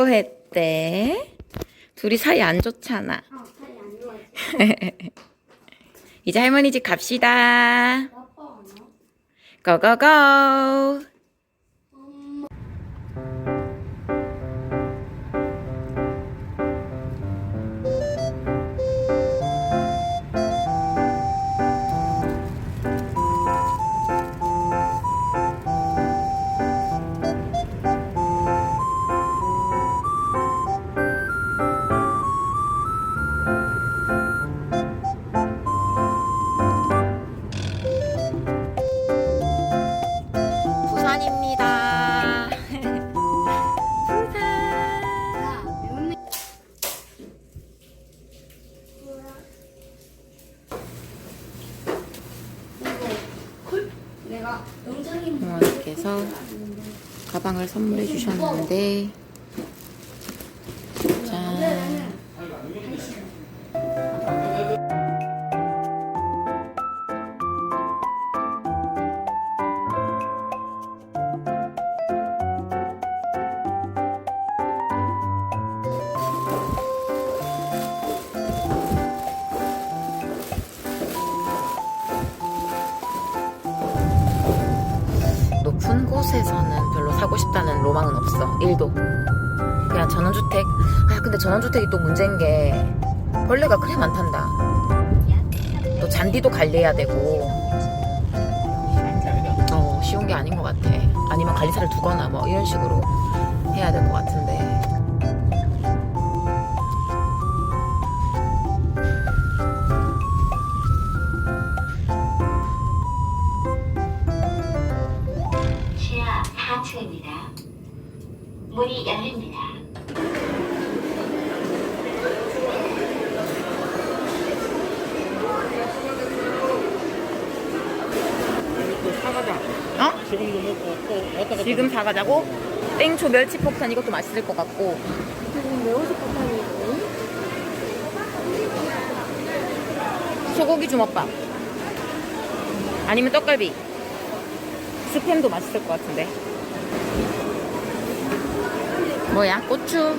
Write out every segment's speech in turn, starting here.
뽀뽀했대? 둘이 사이 안 좋잖아. 어, 사이 안 좋아해. 이제 할머니 집 갑시다. 아니야? 고고고. 내가 영장이 부모님께서 가방을 선물해 주셨는데 높은 곳에서는 별로 사고 싶다는 로망은 없어. 1도. 그냥 전원주택. 아, 근데 전원주택이 또 문제인 게 벌레가 그래 많단다. 또 잔디도 관리해야 되고. 어, 쉬운 게 아닌 것 같아. 아니면 관리사를 두거나 뭐 이런 식으로 해야 될 것 같은 문이 열립니다. 사가자. 어? 지금도 먹고 또 왔다 갔다 지금 사가자고? 땡초 멸치 폭탄 이것도 맛있을 것 같고. 소고기 주먹밥. 아니면 떡갈비. 스팸도 맛있을 것 같은데. 뭐야? 고추.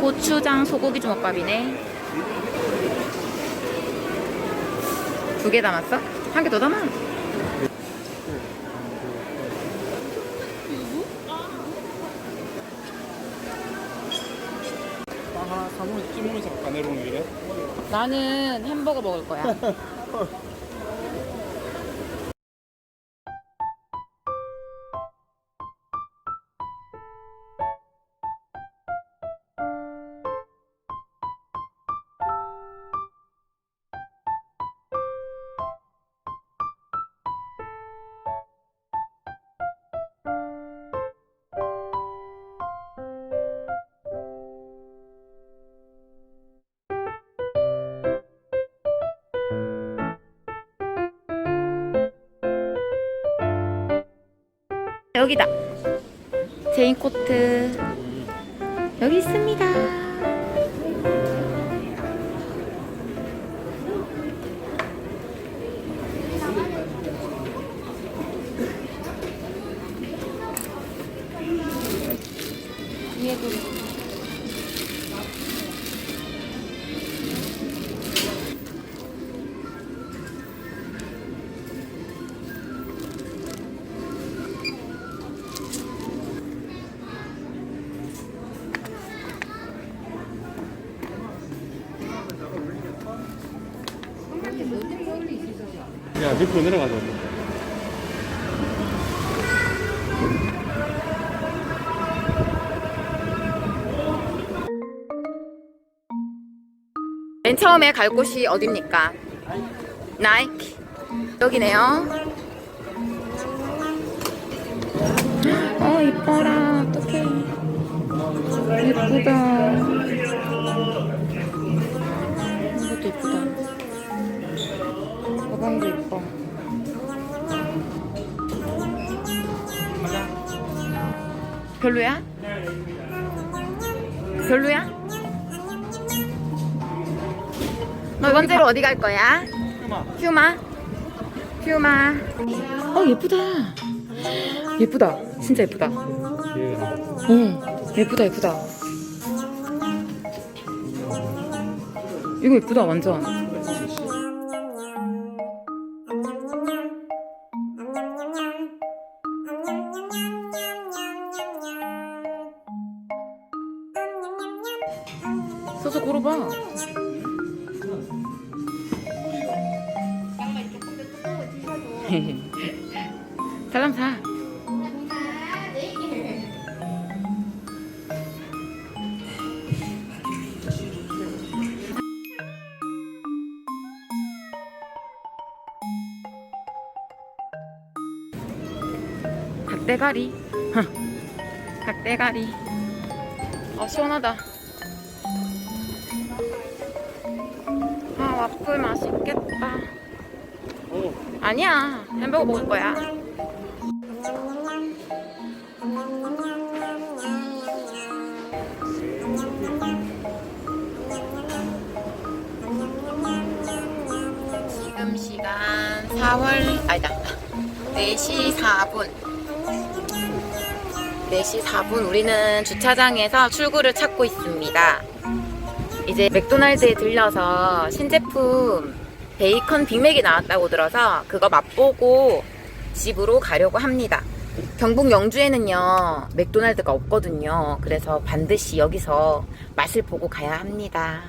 고추장 소고기 주먹밥이네. 두 개 담았어? 한 개 더 담아. 빵 하나 사먹으면서 길에 나는 햄버거 먹을 거야. 여기다. 제인 코트. 여기 있습니다. 얘도 야 밑으로 내려가자 맨 처음에 갈 곳이 어딥니까? 나이키. 여기네요. 어, 이뻐라. 어떡해. 예쁘다. 예뻐. 별로야? 별로야? 너 번째로 어디 갈 거야? 휴마. 휴마. 어 예쁘다. 예쁘다. 진짜 예쁘다. 응. 예쁘다 예쁘다 이거 예쁘다 완전 닭대가리? 닭대가리. 아 시원하다. 아 와플 맛있겠다. 오, 아니야 햄버거 먹을 거야 4월 아니다 4시 4분 4시 4분 우리는 주차장에서 출구를 찾고 있습니다 이제 맥도날드에 들려서 신제품 베이컨 빅맥이 나왔다고 들어서 그거 맛보고 집으로 가려고 합니다. 경북 영주에는요, 맥도날드가 없거든요. 그래서 반드시 여기서 맛을 보고 가야 합니다.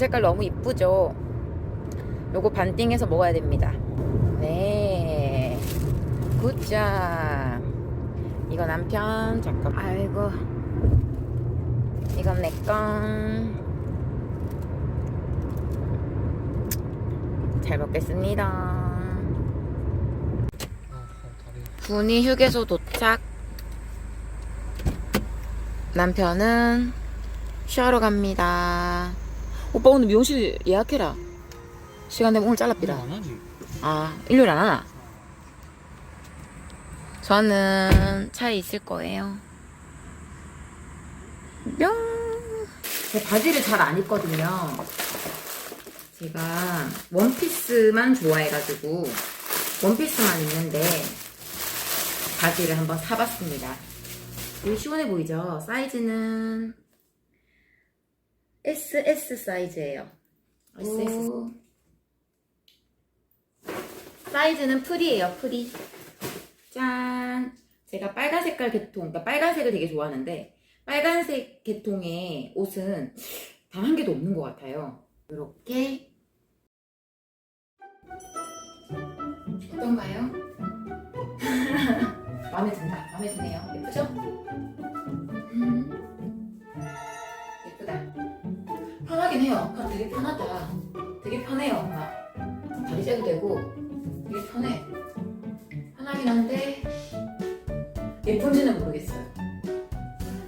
색깔 너무 이쁘죠? 요거 반띵해서 먹어야 됩니다. 네. 굿자. 이거 남편, 잠깐. 아이고. 이건 내 건. 잘 먹겠습니다. 군이 휴게소 도착. 남편은 쉬러 갑니다. 오빠 오늘 미용실 예약해라. 시간 되면 오늘 잘라삐라. 안 하지. 아, 일요일 안 하나? 저는 차에 있을 거예요. 뿅! 제 바지를 잘 안 입거든요. 제가 원피스만 좋아해가지고, 원피스만 입는데, 바지를 한번 사봤습니다. 이거 시원해 보이죠? 사이즈는 SS 사이즈예요. SS. 사이즈는 프리예요, 프리. 짠. 제가 빨간 색깔 계통, 그러니까 빨간색을 되게 좋아하는데 빨간색 계통의 옷은 단 한 개도 없는 것 같아요. 이렇게 어떤가요? 마음에 든다. 마음에 드네요. 예쁘죠? 편하긴 해요. 그럼 되게 편하다. 되게 편해요. 막 다리 째도 되고 되게 편해. 편하긴 한데 예쁜지는 모르겠어요.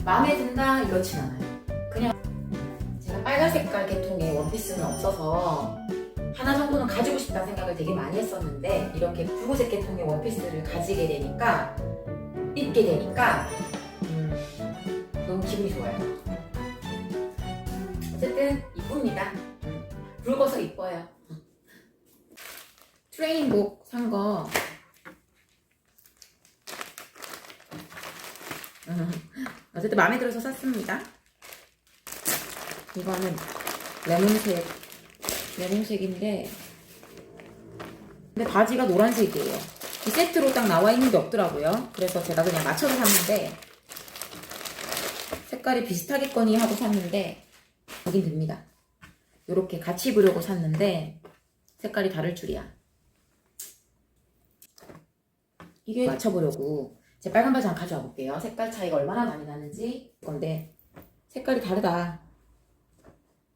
마음에 든다 이렇진 않아요. 그냥 제가 빨간 색깔 계통의 원피스는 없어서 하나 정도는 가지고 싶다는 생각을 되게 많이 했었는데 이렇게 붉은색 계통의 원피스를 가지게 되니까 입게 되니까 음, 너무 기분이 좋아요. 어쨌든 이쁩니다. 음, 붉어서 이뻐요. 트레이닝복 산 거. 어쨌든 마음에 들어서 샀습니다. 이거는 레몬색, 레몬색인데, 근데 바지가 노란색이에요. 이 세트로 딱 나와 있는 게 없더라고요. 그래서 제가 그냥 맞춰서 샀는데, 색깔이 비슷하겠거니 하고 샀는데, 여긴 됩니다. 이렇게 같이 입으려고 샀는데, 색깔이 다를 줄이야. 이게 맞춰보려고 제 빨간 바지 한번 가져와 볼게요. 색깔 차이가 얼마나 많이 나는지 건데 색깔이 다르다.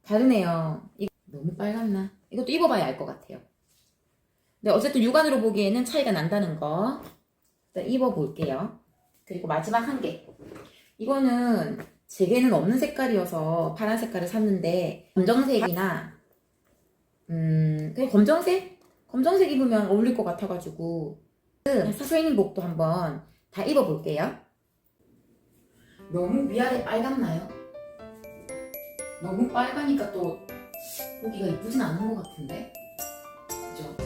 다르네요. 이 너무 빨갛나? 이것도 입어봐야 알 것 같아요. 근데 어쨌든 육안으로 보기에는 차이가 난다는 거 일단 입어볼게요. 그리고 마지막 한 개. 이거는 제게는 없는 색깔이어서 파란 색깔을 샀는데 검정색이나 음 그냥 검정색? 검정색 입으면 어울릴 것 같아가지고 트레이닝복도 한번 다 입어볼게요. 너무 위아래 빨갛나요? 너무 빨가니까 또 보기가 이쁘진 않은 것 같은데? 그죠?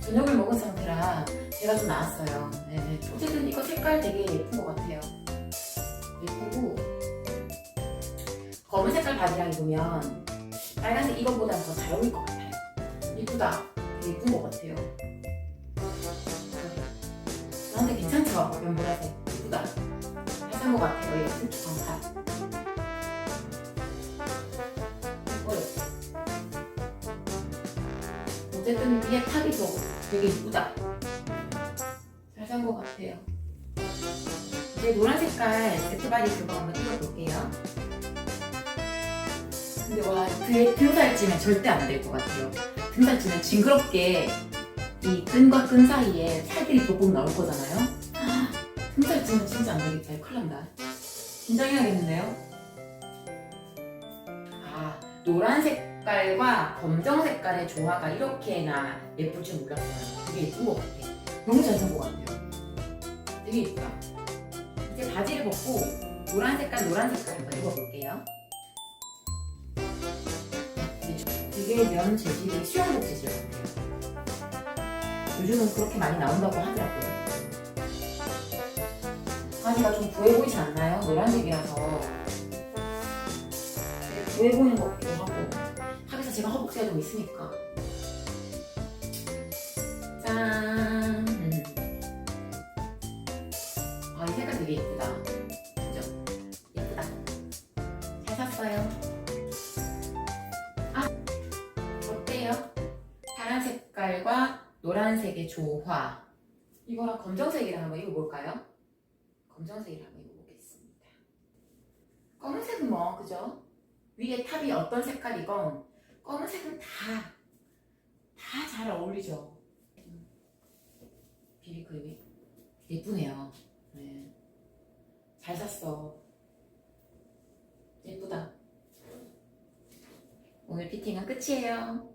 저녁을 먹은 상태라 제가 좀 나았어요. 네. 어쨌든 이거 색깔 되게 예쁜 것 같아요. 예쁘고 검은 색깔 바지랑 입으면 빨간색 이거보다 더 잘 어울릴 것 같아요. 이쁘다. 되게 예쁜 것 같아요. 저한테 괜찮죠? 연보라색 이쁘다. 잘산 것 같아요. 예쁜 촉감살. 예뻐요. 어쨌든 위에 탑이 더 되게 이쁘다. 잘 산 것 같아요. 이제 노란 색깔 세트바디 그거 한번 입어볼게요. 근데 와, 등, 등살 찌면 절대 안 될 것 같아요. 등살 찌면 징그럽게 이 끈과 끈 사이에 살들이 보복 나올 거잖아요. 아, 등살 찌면 진짜 안 되겠다. 큰일 난다. 긴장해야겠는데요? 아, 노란 색깔과 검정 색깔의 조화가 이렇게나 예쁠 줄 몰랐어요. 되게 예쁜 것 같아. 너무 잘 산 것 같아요. 되게 예쁘다. 바지를 벗고 노란 색깔, 노란 색깔 한번 입어볼게요. 되게 면 재질이 수영복 재질 같아요. 요즘은 그렇게 많이 나온다고 하더라고요. 바지가 좀 부해 보이지 않나요? 노란색이라서 부해 보이는 것 같기도 하고 하기서 제가 허벅지가 좀 있으니까 짠! 노란색의 조화. 이거랑 검정색이랑 한번 입어볼까요? 검정색이랑 한번 입어보겠습니다. 검은색은 뭐, 그죠? 위에 탑이 어떤 색깔이건 검은색은 다, 다 잘 어울리죠. 비비크림이 예쁘네요. 네. 잘 샀어. 예쁘다. 오늘 피팅은 끝이에요.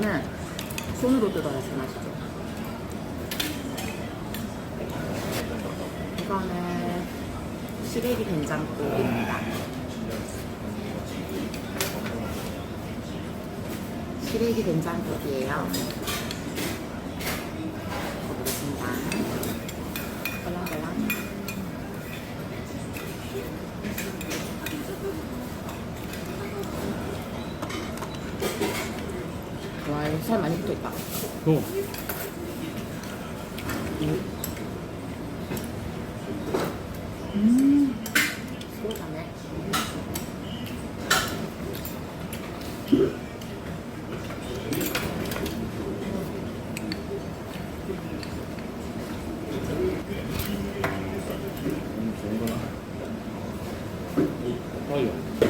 뼈는 손으로 뜯어야 제맛이죠. 이거는 시래기 된장국입니다. 시래기 된장국이에요. 먹어보겠습니다. 걸랑걸랑. 와, 이거 살 많이 붙어있다. 또. 거나. 어이요.